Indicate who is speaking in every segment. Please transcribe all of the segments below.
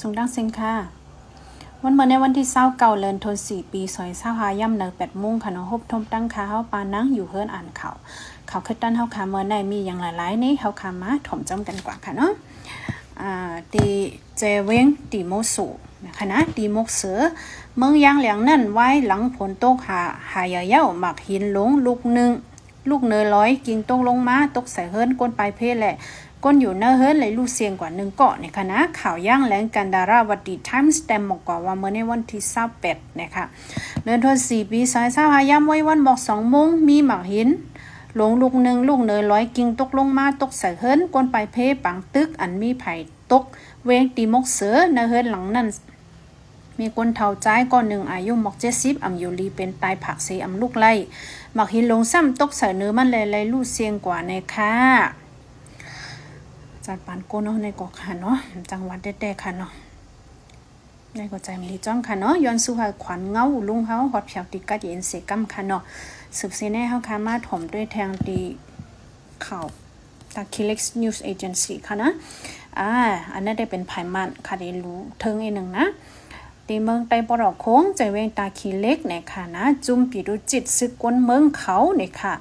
Speaker 1: สุงดังเซิงค่ะ วันเมื่อในวันที่เศร้าเก่าเลินทนสี่ปีซอยเศร้าหาย่ำเนอแปดมุ้งค่ะเนาะฮบทมตั้งค่ะเฮาปานั่งอยู่เฮิรนอ่านข่าวข่าวคือตั้นเฮาค่ะเมื่อในมีอย่างหลายๆนี่เฮาค่ะมาถมจำกันกว่าค่ะเนาะอ่าตีเจเวงตีโมสูนะคะนะตีมกเสือเมืองยางเหลียงนั่นไว้หลังฝนตกหาหายเย้าหมักหินหลงลูกหนึ่งลูกเนยร้อยกิ่งตกลงมาตกใส่เฮิรนก้นปลายเพศแหละ ก้นอยู่เนอเฮิรนเลยลูเสียงกว่าหนึ่งเกาะในคณะข่าวย่างแหลงกันดาราวัดดีไทม์สแตมบอกกว่าว่าเมื่อในวันที่28นะคะเดือนธันวาคมปีสายเศร้าหายามไว้วันบอกสองโมงมีหมากหินหลงลูกหนึ่งลูกเนยร้อยกิ่งตกลงมาตกใส่เฮิร์นก้นไปเพศปังตึกอันมีไผ่ตก เวงตีมกเสือเนอเฮิรนหลังนั้นมีคนเท่าใจก่อนหนึ่งอายุหมกเจ็ดสิบอำยูรีเป็นตายผักเสีอำลูกไล่หมักหินลงซ้ำตกใส่เนื้อมันเลยเลยลูกเสียงกว่าในค่ะ จัดปานโกเนาะในกอกค่ะเนาะจังหวัดแดๆค่ะเนาะในก็ใจมีจ้องค่ะเนาะย้อนสู่หาขวัญเงาลุงเฮาฮอดเพียวติกัดเย็นเสกัมค่ะเนาะสืบเสแน่เฮาค่ะมาถมด้วยแทงดีข่าวตาคิเล็กซ์นิวส์เอเจนซี่ค่ะนะอ่าอันนั้นได้เป็นไผมันค่ะได้รู้เทิงอีกหนึ่งนะตีเมืองไตปรอกโค้งใจเวงตาขีเล็กเนี่ยค่ะนะจุ่มปีดูจิตซึกกวนเมืองเขาเนี่ยค่ะ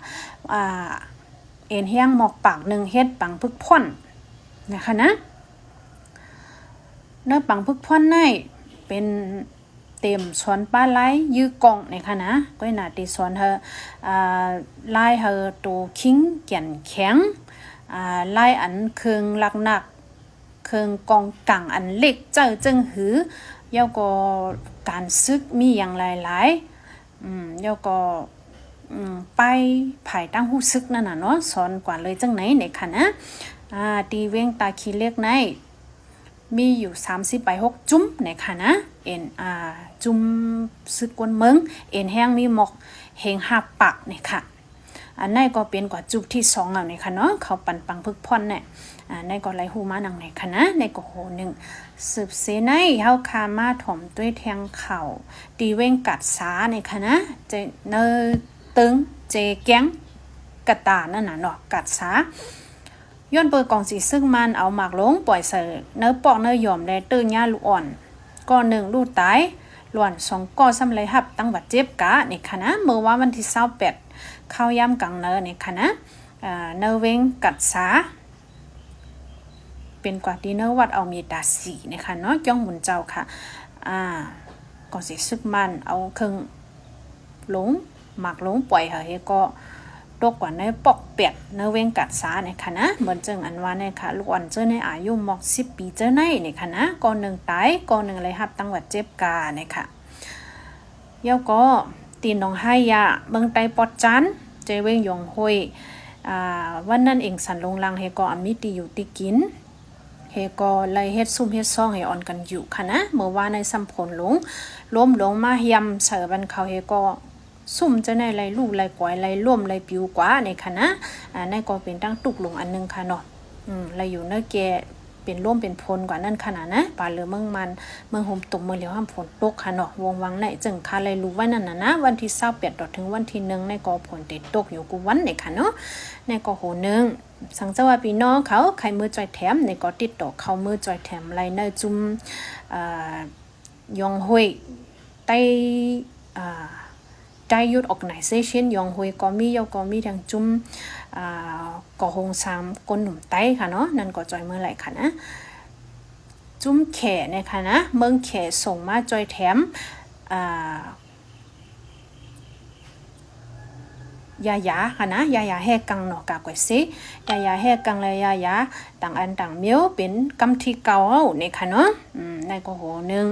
Speaker 1: อ่าเอ็นเฮียงหมอกปากหนึ่งเฮ็ดปังพึกพ่น นะคะนะเนื้อปังพึกพ่อนในเป็นเต็มสวนป้าไล่ยื้อกล่องเนี่ยค่ะนะก็หนาตีสวนเธออ่าไล่เธอตัวคิงเกี่ยนแข็งอ่าไล่อันเคืองหลักหนักเครื่องกองกังอันเล็กเจ้าจึงหือเยาก็การซึกมีอย่างหลายๆอืมเยาก็ไปภายตั้งหู้ซึกนั่นน่ะเนาะสอนกว่าเลยจังไหนในค่ะนะ อ่าตีเว้งตาขี้เล็กในมีอยู่ 30ไป6จุ้มในค่ะนะเอ็นอ่าจุ้มซึกกวนเมืองเอ็นแห้งมีหมอกเฮงหับปากเนี่ยค่ะอันนั้นก็เป็นกว่าจุดที่สองเอาในค่ะเนาะเขาปันปังพึกพ่อนเนี่ยอ่าในก็ไหลหูมาหนังในค่ะนะในก็โหหนึ่งสืบเสในเฮาคามาถมด้วยแทงเข่าตีเว้งกัดสาในค่ะนะเจเนอตึงเจแก้งกระตานั่นน่ะเนาะกัดสา ย้อนเปิดกองสีซึ่งมันเอาหมากลงปล่อยใส่เนื้อปอกเนื้อยอมได้ตื้นหญ้าลูกอ่อนก้อนหนึ่งลูกตายหลวนสองก้อซ้ำไรหับตั้งบัดเจ็บกะนี่ค่ะนะเมื่อว่าวันที่28เข้าย่ำกังเนอในคณะเนอเวงกัดสาเป็นกว่าดีเนอวัดเอามีดาสีนะคะเนาะจ้องหมุนเจ้าค่ะอ่าก่อนสิซึกมันเอาเครื่องหลงหมักหลงปล่อยเหรอเฮก็ ตกกว่าในปอกเปียดเนเวงกัดสาในคณะเหมือนจึงอันว่าในค่ะลูกอ่อนเจอในอายุหมอกสิบปีเจอในในคณะก่อนหนึ่งตายก่อนหนึ่งเลยหับตั้งวัดเจ็บกาเนี่ยค่ะเย้าก็ตีนองให้ยาเมืองไตปอดจันเจเวงยองห้ยอ่าวันนั้นเองสันลงลังเฮก็อมิติอยู่ติกินเฮก็เลยเฮ็ดซุ่มเฮ็ดซ่องให้ออนกันอยู่ค่ะนะเมื่อว่าในสัมผลลงล้มลงมาเฮียมเสือบันเขาเฮก็ ซุ่มจะในไรลูกไรกวยไรล่วมไรปิวกว่าในค่ะนะอ่าในก็เป็นตั้งตุกลงอันนึงค่ะเนาะอืมไรอยู่เนื้อแกเป็นร่วมเป็นพลกว่านั่นขนาดนะป่าเรือเมืองมันเมืองโฮมตกเมืองเหลียวห้ามฝนตกค่ะเนาะวงวังในจึงคาเลยรู้ไว้นั่นนะนะวันที่เศร้าเปียดดอถึงวันที่หนึ่งในกอผลติดตกอยู่กูวันในค่ะเนาะในกอโหหนึ่งสังเจ้าว่าพี่น้องเขาใครมือจอยแถมในกอติดต่อเขามือจอยแถมไรเนอจุมอ่ายองห้วยไตอ่า ได้ยุด organization ยองหวยก็มียก็มีทางจุ่มอ่าก็หงสามกนหนุ่มไต้ค่ะเนาะนั่นก็จอยเมื่อไหร่ค่ะนะ จุ่มแขนะคะนะ เมืองแขส่งมาจอยแถมยายาค่ะนะยายาแห่กังเนาะกากวยซิยายาแห่กังเลยยายาต่างอันต่างเมียวเป็นกำที่เก่าเนี่ยค่ะเนาะอืมในก็โหนึง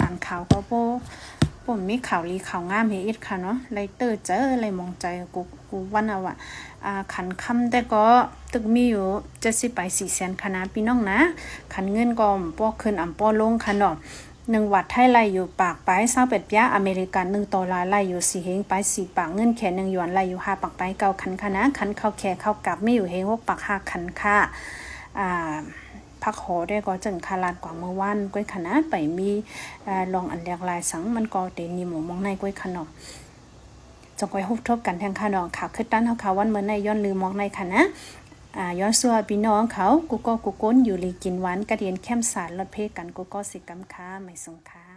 Speaker 1: อ่านข่าวก็โปผมมีข่าวลีข่าวงามเฮอิดค่ะเนาะไลเตอร์เจออะไรมองใจกูกูวันเอาอะอ่าขันคำแต่ก็ตึกมีอยู่เจ็ดสิบไปสี่แสนคณะพี่น้องนะขันเงินก็ป้อขึ้นอ่ำป้อลงค่ะเนาะหนึ่งวัดไทยไล่อยู่ปากไปเศร้าเป็ดยาอเมริกันหนึ่งตัวลายไล่อยู่สี่เฮงไปสี่ปากเงินแค่หนึ่งหยวนไล่อยู่ห้าปากไปเก้าขันคณะขันเข้าแค่เข้ากลับไม่อยู่เฮงหกปากห้าขันค่ะอ่า พักหอได้ก็จึงคาลานกว่าเมื่อวานก้อยขนาดไปมีลองอันแรกลายสังมันก็เตนีหมูมองในก้อยขนมจงก้อยฮุบทบกันแทงขนมข่าวขึ้นด้นเฮาข่าววันเมื่อในย้อนลืมมองในค่ะนะย้อนสัวพี่น้องเขากูก็กูก้นอยู่ลีกินหวานกระเดียนแคมสารลดเพกันกูก็สิกำค้าไม่สงค้า